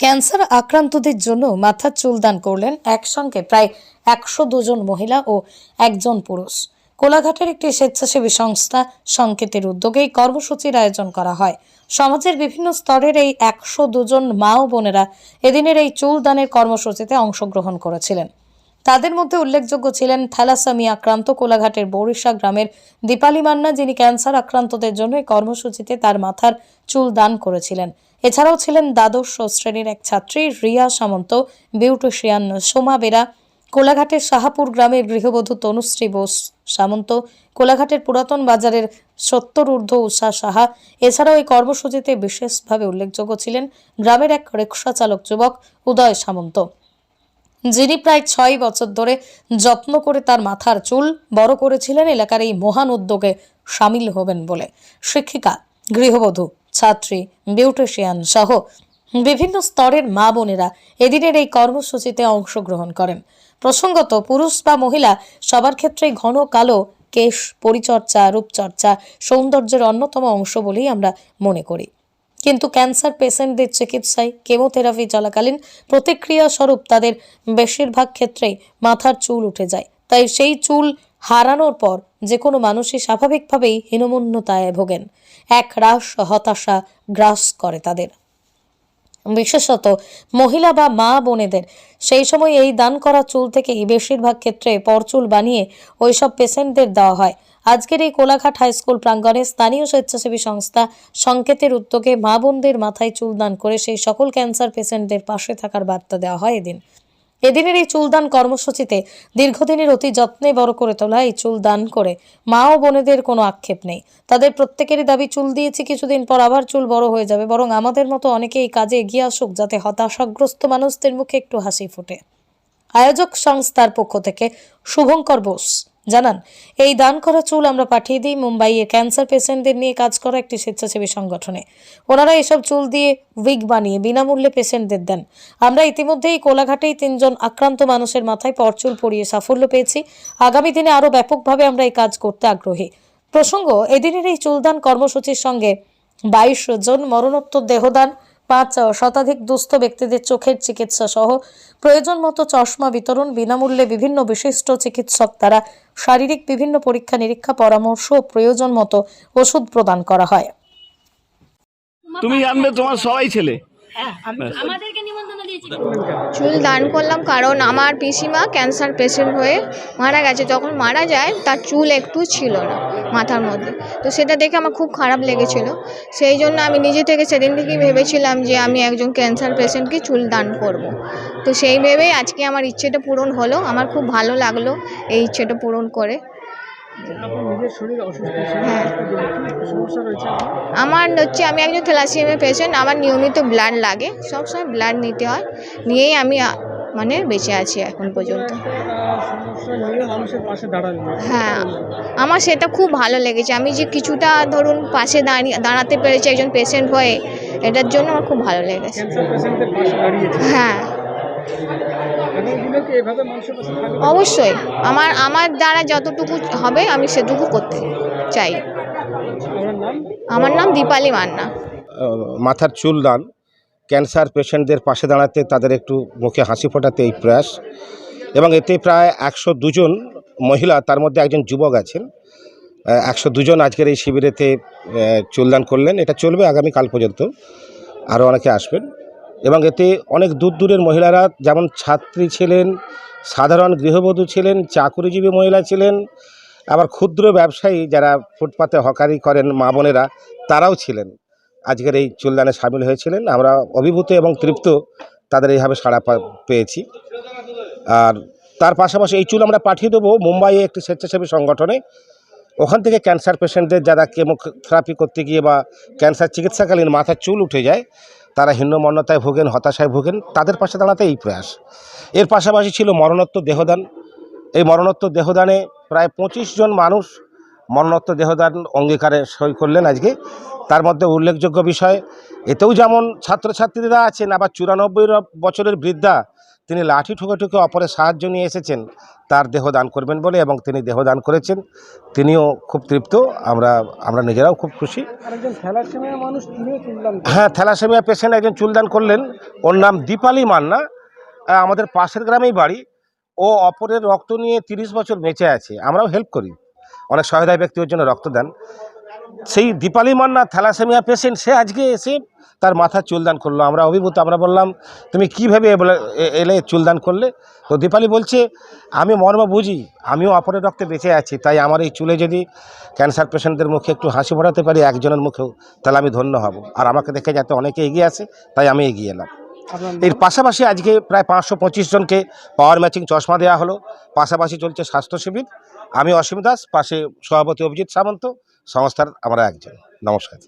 Cancer আক্রান্তদের জন্য মাথার চুল দান করলেন একসঙ্গে প্রায় একশো দুজন মহিলা ও একজন পুরুষ। কোলাঘাটের একটি স্বেচ্ছাসেবী সংস্থা সংকেতের উদ্যোগে এই কর্মসূচির আয়োজন করা হয়। সমাজের বিভিন্ন স্তরের এই একশো দুজন মা ও বোনেরা এদিনের এই চুল দানের কর্মসূচিতে অংশগ্রহণ করেছিলেন। তাদের মধ্যে উল্লেখযোগ্য ছিলেন থ্যালাসামি আক্রান্ত কোলাঘাটের বরিশা গ্রামের দীপালি মান্না, যিনি ক্যান্সার আক্রান্তদের জন্য এই কর্মসূচিতে তার মাথার চুল দান করেছিলেন। এছাড়াও ছিলেন দ্বাদশ শ্রেণির এক ছাত্রী রিয়া সামন্ত, বিউটিশিয়ান সোমা বেরা, কোলাঘাটের শাহাপুর গ্রামের গৃহবধূ তনুশ্রী বোস সামন্ত, কোলাঘাটের পুরাতন বাজারের সত্তর ঊর্ধ্ব উষা সাহা। এছাড়াও এই কর্মসূচিতে বিশেষভাবে উল্লেখযোগ্য ছিলেন গ্রামের এক রিক্সা চালক যুবক উদয় সামন্ত। যিনি প্রায় ছয় বছর ধরে যত্ন করে তার মাথার চুল বড় করেছিলেন, এলাকার এই মহান উদ্যোগে সামিল হবেন বলে। শিক্ষিকা, গৃহবধূ, ছাত্রী, বিউটিশিয়ান সহ বিভিন্ন স্তরের মা বোনেরা এদিনের এই কর্মসূচিতে অংশগ্রহণ করেন। প্রসঙ্গত, পুরুষ বা মহিলা সবার ক্ষেত্রেই ঘন কালো কেশ পরিচর্যা রূপচর্চা সৌন্দর্যের অন্যতম অংশ বলেই আমরা মনে করি। কিন্তু ক্যান্সার পেশেন্টদের চিকিৎসায় কেমোথেরাপি চলাকালীন প্রতিক্রিয়া স্বরূপ তাদের বেশিরভাগ ক্ষেত্রেই মাথার চুল উঠে যায়। তাই সেই চুল হারানোর পর যে কোনো মানুষই স্বাভাবিকভাবেই হীনমন্যতায় ভোগেন। এক রাস হতাশা গ্রাস করে তাদের। বিশেষত মহিলা বা মা বোনেদের। সেই সময় এই দান করা চুল থেকেই বেশিরভাগ ক্ষেত্রে পরচুল বানিয়ে ওইসব পেশেন্টদের দেওয়া হয়। আজকের এই কোলাঘাট হাইস্কুল প্রাঙ্গণে স্থানীয় স্বেচ্ছাসেবী সংস্থা সংকেতের উদ্যোগে মা বোনদের মাথায় চুল দান করে সেই সকল ক্যান্সার পেশেন্টদের পাশে থাকার বার্তা দেওয়া হয় এদিন। এদিনের এই চুলদান কর্মসূচিতে দীর্ঘদিনের অতি যত্নে বড় করে তোলা এই চুল দান করে মা ও বোনেদের কোনো আক্ষেপ নেই। তাদের প্রত্যেকেরই দাবি, চুল দিয়েছি, কিছুদিন পর আবার চুল বড় হয়ে যাবে, বরং আমাদের মতো অনেকে এই কাজে এগিয়ে আসুক যাতে হতাশাগ্রস্ত মানুষদের মুখে একটু হাসি ফোটে। আয়োজক সংস্থার পক্ষ থেকে শুভঙ্কর বোস। জানান, এই দান করা চুল আমরা পাঠিয়ে দিই মুম্বাইয়ের ক্যান্সার পেশেন্টদের নিয়ে কাজ করা একটি স্বেচ্ছাসেবী সংগঠনে। ওনারা এসব চুল দিয়ে উইগ বানিয়ে বিনামূল্যে পেশেন্টদের দেন। আমরা ইতিমধ্যেই কোলাঘাটেই তিনজন আক্রান্ত মানুষের মাথায় পরচুল পরিয়ে সাফল্য পেয়েছি। আগামী দিনে আরও ব্যাপকভাবে আমরা এই কাজ করতে আগ্রহী। প্রসঙ্গ, এদিনের এই চুলদান কর্মসূচির সঙ্গে বাইশ জন মরণোত্তর দেহদান পাঁচ শতাধিক দুস্থ ব্যক্তিদের চোখের চিকিৎসা সহ প্রয়োজন মতো চশমা বিতরণ বিনামূল্যে বিভিন্ন বিশিষ্ট চিকিৎসক দ্বারা শারীরিক বিভিন্ন পরীক্ষা নিরীক্ষা পরামর্শ ও প্রয়োজন মতো ওষুধ প্রদান করা হয়। তুমি জানবে তোমার সবাই ছেলে। আমাদেরকে নিমন্ত্রণ দিয়েছি চুল দান করলাম কারণ আমার পিসিমা ক্যান্সার পেশেন্ট হয়ে মারা গেছে। যখন মারা যায়, তার চুল একটু ছিল না মাথার মধ্যে। তো সেটা দেখে আমার খুব খারাপ লেগেছিল। সেই জন্য আমি নিজে থেকে সেদিন থেকেই ভেবেছিলাম যে আমি একজন ক্যান্সার পেশেন্টকে চুল দান করব। তো সেই ভেবেই আজকে আমার ইচ্ছেটা পূরণ হলো। আমার খুব ভালো লাগল এই ইচ্ছেটা পূরণ করে। আমার হচ্ছে আমি একজন থ্যালাসিমিয়া পেশেন্ট আমার নিয়মিত ব্লাড লাগে সবসময় ব্লাড নিতে হয় নিয়েই আমি মানে বেঁচে আছি এখন পর্যন্ত। হ্যাঁ আমার সেটা খুব ভালো লেগেছে। আমি যে কিছুটা ধরুন পাশে দাঁড়িয়ে দাঁড়াতে পেরেছি একজন পেশেন্ট হয়ে এটার জন্য আমার খুব ভালো লেগেছে। হ্যাঁ। থাকবে অবশ্যই। আমার আমার দ্বারা যতটুকু হবে আমি সেটুকু করতে চাই। আমার নাম দীপালি মান্না। মাথার চুল দান। ক্যান্সার পেশেন্টদের পাশে দাঁড়াতে তাদের একটু মুখে হাসি ফোটাতে এই প্রয়াস। এবং এতে প্রায় একশো দুজন মহিলা তার মধ্যে একজন যুবক আছেন। একশো দুজন আজকের এই শিবিরেতে চুলদান করলেন। এটা চলবে আগামীকাল পর্যন্ত। আরও অনেকে আসবেন। এবং এতে অনেক দূর দূরের মহিলারা, যেমন ছাত্রী ছিলেন, সাধারণ গৃহবধূ ছিলেন, চাকুরিজীবী মহিলা ছিলেন, আবার ক্ষুদ্র ব্যবসায়ী যারা ফুটপাতে হকারি করেন মা বোনেরা, তারাও ছিলেন। আজকের এই চুলদানে সামিল হয়েছিলেন। আমরা অভিভূত এবং তৃপ্ত তাদের এইভাবে সাড়া পেয়েছি। আর তার পাশাপাশি এই চুল আমরা পাঠিয়ে দেবো মুম্বাইয়ে একটি স্বেচ্ছাসেবী সংগঠনে। ওখান থেকে ক্যান্সার পেশেন্টদের যারা কেমোথেরাপি করতে গিয়ে বা ক্যান্সার চিকিৎসাকালীন মাথার চুল উঠে যায়, তারা হীনমন্যতায় ভোগেন, হতাশায় ভোগেন, তাদের পাশে দাঁড়াতে এই প্রয়াস। এর পাশাপাশি ছিল মরণোত্তর দেহদান। এই মরণোত্তর দেহদানে প্রায় পঁচিশ জন মানুষ মরণোত্তর দেহদান অঙ্গীকারে সই করলেন আজকে। তার মধ্যে উল্লেখযোগ্য বিষয়, এতেও যেমন ছাত্রছাত্রীরা আছেন, আবার চুরানব্বই বছরের বৃদ্ধা তিনি লাঠি ঠুকে ঠুকে অপরের সাহায্য নিয়ে এসেছেন তার দেহ দান করবেন বলে এবং তিনি দেহ দান করেছেন। তিনিও খুব তৃপ্ত আমরা আমরা নিজেরাও খুব খুশি। হ্যাঁ থ্যালাসেমিয়া পেশেন্ট একজন চুলদান করলেন। ওর নাম দীপালি মান্না। আমাদের পাশের গ্রামেই বাড়ি। ও অপরের রক্ত নিয়ে তিরিশ বছর বেঁচে আছে। আমরাও হেল্প করি। অনেক সহায়তায় ব্যক্তি ওর জন্য রক্ত দেন। সেই দীপালি মান্না থ্যালাসেমিয়া পেশেন্ট সে আজকে এসে তার মাথার চুলদান করল। আমরা অভিভূত আমরা বললাম তুমি কীভাবে এলে চুলদান করলে? তো দীপালি বলছে আমি মর্ম বুঝি আমিও অপরের রক্তে বেঁচে আছি তাই আমার এই চুলে যদি ক্যান্সার পেশেন্টদের মুখে একটু হাসি ফোটাতে পারি একজনের মুখেও তাহলে আমি ধন্য হব। আর আমাকে দেখে যাতে অনেকে এগিয়ে আসে তাই আমি এগিয়ে এলাম। এর পাশাপাশি আজকে প্রায় পাঁচশো পঁচিশ জনকে পাওয়ার ম্যাচিং চশমা দেওয়া হলো। পাশাপাশি চলছে স্বাস্থ্য শিবির। আমি অসীম দাস পাশে সভাপতি অভিজিৎ সামন্ত সংস্থার আমরা একজন। নমস্কার।